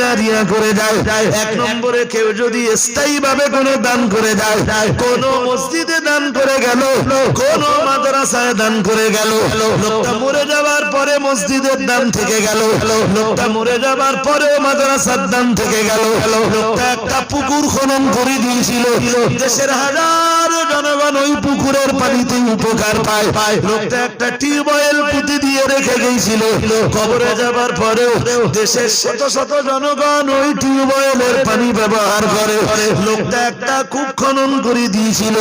জারিয়া করে এক নম্বরে কেউ যদি কোনো দান করে কোন মসজিদে দান করে গেল, কোন মাদ্রাসায় দান করে গেল, লোকটা মরে যাওয়ার পরে মসজিদের দান থেকে গেল, লোকটা মরে যাওয়ার পরেও মাদ্রাসার দান থেকে গেল, লোকটা একটা পুকুর খনন করে দিয়েছিল। দেশের হাজারো জনগণ ওই পুকুরের পানিতে উপকার পায়। লোকটা একটা টিউবওয়েল পুঁতি দিয়ে রেখে গিয়েছিল। কবরে যাবার পরেও দেশের শত শত জনগণ ওই টিউবওয়েলের পানি ব্যবহার করে। লোকটা একটা কূপ খনন করে দিয়েছিল।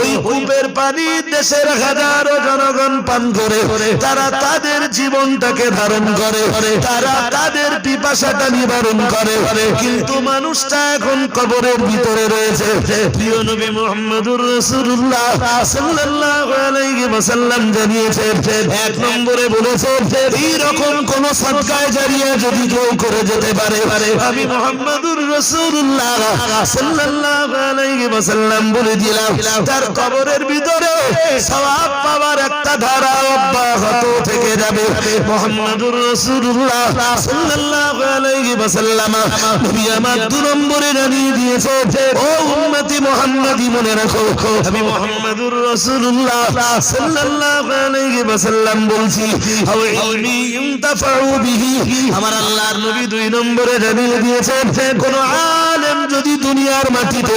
ওই কূপের পানি দেশের হাজারো জনগণ পান করে। তারা তাদের জীবনটাকে ধারণ করে। তারা তাদের পিপাসাটা নিবারণ করে। কিন্তু মানুষটা এখন কবরের ভিতরে রয়েছে। প্রিয় নবী মোহাম্মদুর রাসূলুল্লাহ বলে একটা ধারা অব্যাহত থেকে যাবে। মোহাম্মদুর রাসূলুল্লাহ দু নম্বরে জানিয়ে দিয়েছে ও উম্মতি মুহাম্মাদি মনে রাখো আমি মুহাম্মাদুর রাসূলুল্লাহ সাল্লাল্লাহু আলাইহি ওয়াসাল্লাম বলছি আও ইলমি ইনতাফাউ বিহি। আমার আল্লাহর নবী দুই নম্বরে দিয়েছেন, কোন আলেম যদি দুনিয়ার মাটিতে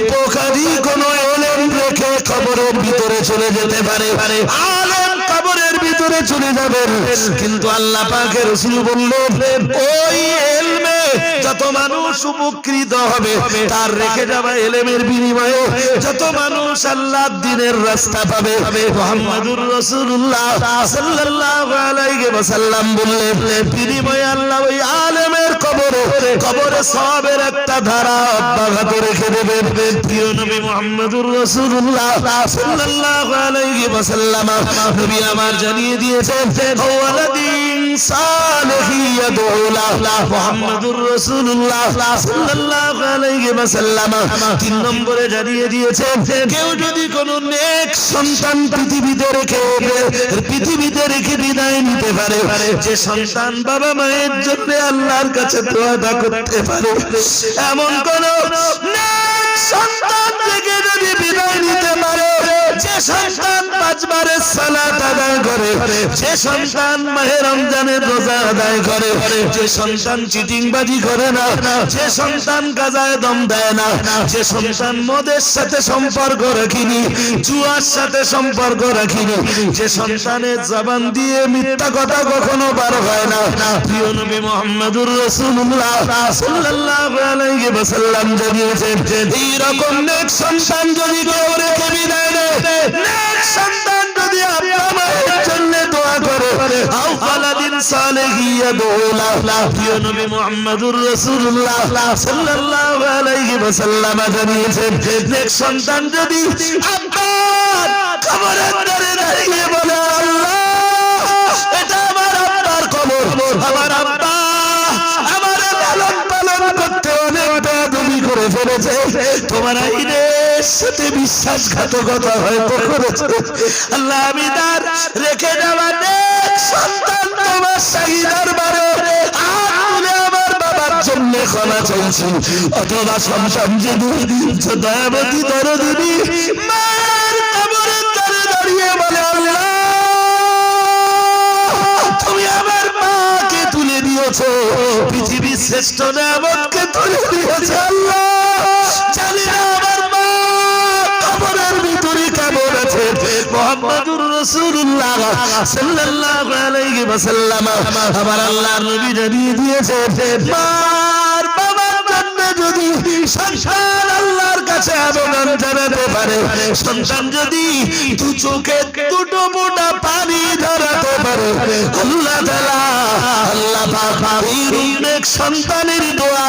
উপকারী কোন রেখে কবরের ভিতরে চলে যেতে পারে। আলেম কবরের ভিতরে চলে যাবেন। কিন্তু আল্লাহ পাকের রাসূল বললেন, ওই এলমে যত মানুষ উপকৃত হবে, তার রেখে যাওয়া এলেমের বিনিময়ে। যত মানুষ আল্লাহর দিনের রাস্তা পাবে, মুহাম্মাদুর রাসূলুল্লাহ সাল্লাল্লাহু আলাইহি বিনিময়ে আল্লাহ ওই আলেমের কবরে কবরে সবের একটা ধারা অব্যাহত রেখে দেবেন। প্রিয় নবী মুহাম্মাদুর রাসূলুল্লাহ সাল্লাল্লাহু আলাইহি ওয়াসাল্লাম, নবী আমার জানিয়ে দিয়েছেন ওয়ালাদিন তিন নম্বরে জানিয়ে দিয়েছেন কেউ যদি কোনো নেক সন্তান পৃথিবীতে রেখে পৃথিবীতে রেখে বিদায় নিতে পারে। যে সন্তান বাবা মায়ের জন্য আল্লাহর কাছে দোয়াটা করতে পারে, এমন কোন সন্তান থেকে যদি বিদায় নিতে পারে যে সন্তান পাঁচবারের সালাত আদায় করে, যে সন্তান মাহে রমজানের রোজা আদায় করে, যে সন্তান চিটিংবাজি করে না, যে সন্তান গাজায় দম দেয় না, যে সন্তান মদের সাথে সম্পর্ক রাখিনি, জুয়ার সাথে সম্পর্ক রাখিনি, যে সন্তানের জবান দিয়ে মিথ্যা কথা কখনো বার হয় না। প্রিয় নবী মোহাম্মদুর রাসূলুল্লাহ সাল্লাল্লাহু আলাইহি ওয়াসাল্লাম জানিয়েছেন, এই রকম নেক সন্তান যদি কেউ রেখে বিদায় নেক সন্তান যদি আপনার মায়ের জন্য দোয়া করে আও ফালাদিন সালেহিয়া দোলা প্রিয় নবী মুহাম্মদুর রাসূলুল্লাহ সাল্লাল্লাহু আলাইহি ওয়াসাল্লাম জানিয়েছেন, নেক সন্তান যদি আপনার কবরের ধারে দাঁড়িয়ে বলে, আল্লাহ, এটা আমার আব্বার কবর, আমার আব্বা আমার লালন পালন করতে অনেকটা তুমি করে ফেলেছে। তোমার সাথে বিশ্বাসঘাতকতা হয়তো করেছে আল্লাহ, আমি তার রেখে যাওয়া সন্তান তোমার শাহিদার বারে আর তুলে আমার বাবার জন্য ক্ষমা চাইছি। অথবা সন্তান যদি দয়াবতী দরদিনী মায়ের কবরের দ্বারে দাঁড়িয়ে বলে, আল্লাহ, তুমি আমার মাকে তুলে দিয়েছ। পৃথিবীর শ্রেষ্ঠ নামতকে তুলে দিয়েছ, আল্লাহ। রাসূলুল্লাহ সাল্লাল্লাহু আলাইহি আমার আল্লাহর নবী জানিয়ে দিয়েছে, মার বাবার জন্য যদি সন্তান আল্লাহর কাছে আবেদন জানাতে পারে, সন্তান যদি দু চোখে দুটো মোটা পানি ধরাতে পারে, আল্লাহ তাআলা, আল্লাহ পাক সন্তানের দোয়া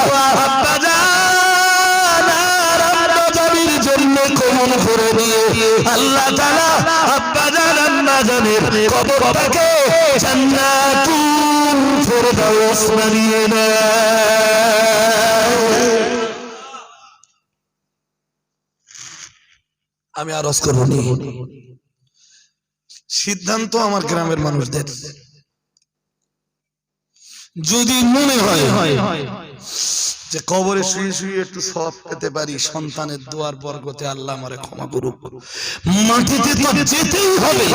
জন্য করে দিয়ে আল্লাহ তাআলা জান্নাতুল ফেরদাউস বানিয়ে আমি আরজ করব সিদ্ধান্ত আমার গ্রামের মানুষদের। যদি মনে হয় যে কবরে শুয়ে শুয়ে একটু সব পেতে পারি সন্তানের দোয়ার বর্গতে আল্লাহ আমারে ক্ষমা করুক। মাটিতে তো যেতেই হবে।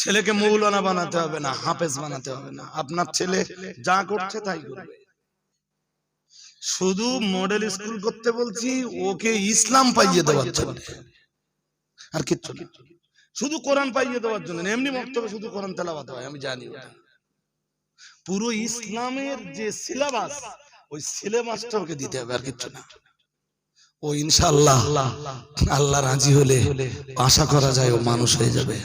ছেলেকে মৌলানা বানাতে হবে না হাফেজ বানাতে হবে না। আপনার ছেলে যা করছে তাই করবে। শুধু মডেল স্কুল করতে বলছি ওকে ইসলাম পাইয়ে দেওয়ার জন্য। আর কিচ্ছু না। শুধু কোরআন পাইয়ে দেওয়ার জন্য। এমনি বক্তব্য শুধু কোরআন তেলাবাত হয় আমি জানি ওটা। পুরো ইসলামের যে সিলেবাস ওই সিলেবাসটা ওকে দিতে হবে আর কিচ্ছু না। ও ইনশাআল্লাহ আল্লাহ রাজি হলে আশা করা যায় ও মানুষ হয়ে যাবে।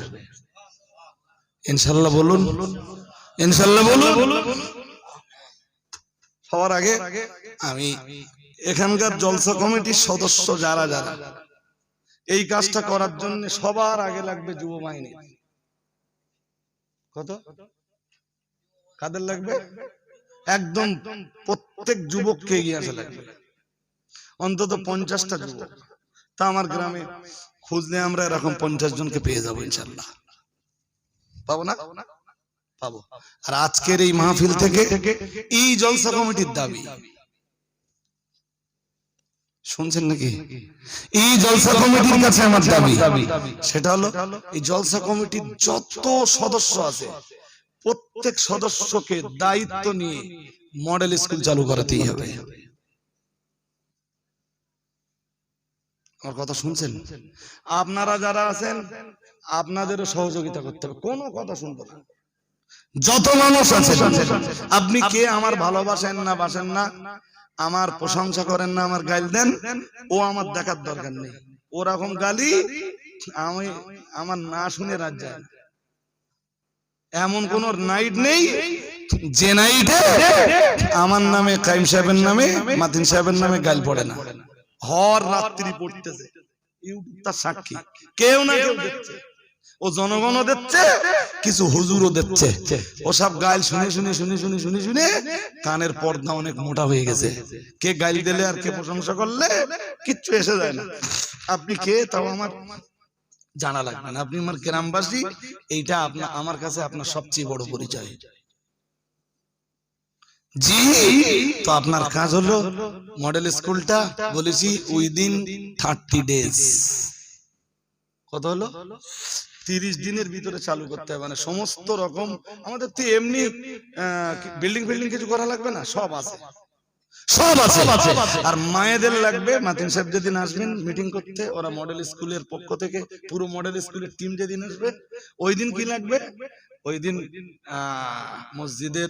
ইনশাআল্লাহ বলুন ইনশাআল্লাহ বলুন। সবার আগে আমি এখানকার জলসা কমিটির সদস্য যারা যারা, এই কাজটা করার জন্য সবার আগে লাগবে যুব বাহিনী। কত? কাদের লাগবে? একদম প্রত্যেক যুবককে এগিয়ে আসা লাগবে অন্তত পঞ্চাশটা যুবক। তা আমার গ্রামে খুঁজলে আমরা এরকম পঞ্চাশ জনকে পেয়ে যাব ইনশাল্লাহ পাবো না? পাবো। আর আজকের এই মাহফিল থেকে এই জলসা কমিটির দাবি। শুনছেন নাকি? এই জলসা কমিটির কাছে আমার দাবি। সেটা হলো, এই জলসা কমিটির যত সদস্য আছে প্রত্যেক সদস্যকে দায়িত্ব নিয়ে মডেল স্কুল চালু করাতেই হবে। আমার কথা শুনছেন? আপনারা যারা আছেন, আপনাদেরও সহযোগিতা করতে হবে। কোনো কথা শুনব না। যত মানুষ আছে আপনি কে আমার ভালোবাসেন না বাসেন না, আমার প্রশংসা করেন না, আমার গাইল দেন, ও আমার দেখার দরকার নেই। ওরকম গালি আমি, আমার না শুনে না। এমন কোন নাইট নেই যে নাইটে আমার নামে কাইম সাহেবের নামে মাতিন সাহেবের নামে গাইল পড়ে না। হর রাত্রি পড়তেছে। ইউটিউব তার সাক্ষী। কেউ না কেউ দেখছে। ও জনগণও দিচ্ছে কিছু হুজুরও দিচ্ছে ও সব গাইল শুনে শুনে শুনে শুনে শুনে শুনে কানের পর্দা অনেক মোটা হয়ে গেছে। কে গাইল দিলে আর কে প্রশংসা করলে কিচ্ছু এসে যায় না। আপনি কে তাও আমার জানা লাগবে না। আপনি আমার গ্রামবাসী, এইটা আপনার আমার কাছে আপনার সবচেয়ে বড় পরিচয়। জি, তো আপনার কাজ হলো মডেল স্কুলটা বলেছি উইদিন থার্টি ডেজ কত হলো? তিরিশ দিনের ভিতরে চালু করতে হবে। মানে সমস্ত রকম আমাদের তো এমনি বিল্ডিং ফিল্ডিং কিছু করা লাগবে না? সব আছে। সব আছে। আর মায়েদের লাগবে মাতিন সাহেব যেদিন আসবেন মিটিং করতে ওরা মডেল স্কুলের পক্ষ থেকে পুরো মডেল স্কুলের টিম যেদিন আসবে ওই দিন কি লাগবে? ওই দিন আহ, মসজিদের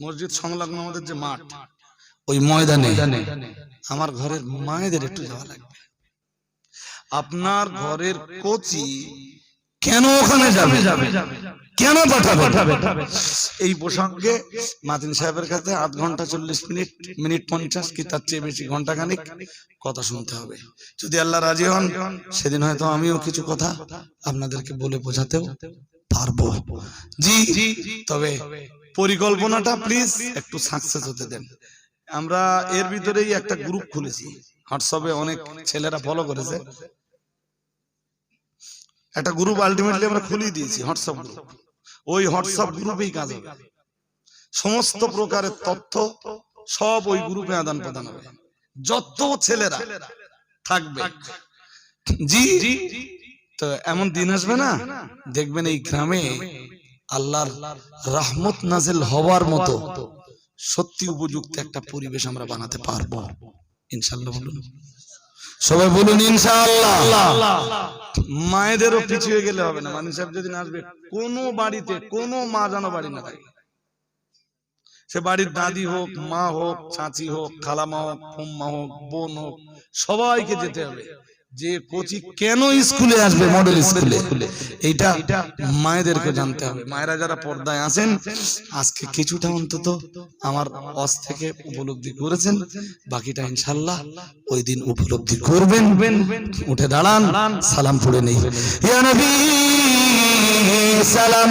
মসজিদ সংলগ্ন আমাদের যে মাঠ ওই ময়দানে আমার ঘরের মায়েদের একটু যাওয়া লাগবে। আপনার ঘরের কোচি কেন ওখানে যাবে? কেন পাঠাবে? এই প্রসঙ্গে মাতিন সাহেবের কাছে আধ ঘণ্টা চল্লিশ মিনিট মিনিট পঞ্চাশ কি তার চেয়ে বেশি ঘণ্টা খানিক কথা শুনতে হবে। যদি আল্লাহ রাজি হন সেদিন হয়তো আমিও কিছু কথা আপনাদেরকে বলে বোঝাতেও পারব। জি তবে পরিকল্পনাটা প্লিজ একটু সাকসেস হতে দেন। আমরা এর ভিতরেই একটা গ্রুপ খুলেছি। হোয়াটসঅ্যাপে অনেক ছেলেরা ফলো করেছে। একটা গ্রুপ আলটিমেটলি আমরা খুলিয়ে দিয়েছি হোয়াটসঅ্যাপ গ্রুপ ওই হোয়াটসঅ্যাপ গ্রুপেই কাজ হবে। সমস্ত প্রকারের তথ্য সব ওই গ্রুপে আদান প্রদান হবে। যত ছেলেরা থাকবে। জি, তো এমন দিন আসবে না, দেখবেন এই গ্রামে আল্লাহর রহমত নাজিল হওয়ার মতো সত্যি উপযুক্ত একটা পরিবেশ আমরা বানাতে পারব। ইনশাল্লাহ বলুন। সবাই বলুন ইনশাআল্লাহ। মায়েদেরও পিছিয়ে গেলে হবে না। মানুষ সাহেব যদি আসবে কোনো বাড়িতে কোনো মা যেন বাড়ি না থাকে। সে বাড়ির দাদি হোক মা হোক চাচি হোক খালামা হোক ফুম্মা হোক বোন হোক সবাইকে যেতে হবে। যে কোচি কেন স্কুলে আসবে মডেল স্কুলে? এইটা মায়েদেরকে জানতে হবে। মায়েরা যারা পর্দায় আছেন, আজকে কিছুটা অন্তত আমার অস থেকে উপলব্ধি করেছেন। বাকিটা ইনশাল্লাহ ওই দিন উপলব্ধি করবেন। উঠে দাঁড়ান, সালাম পড়ে নেই। সালাম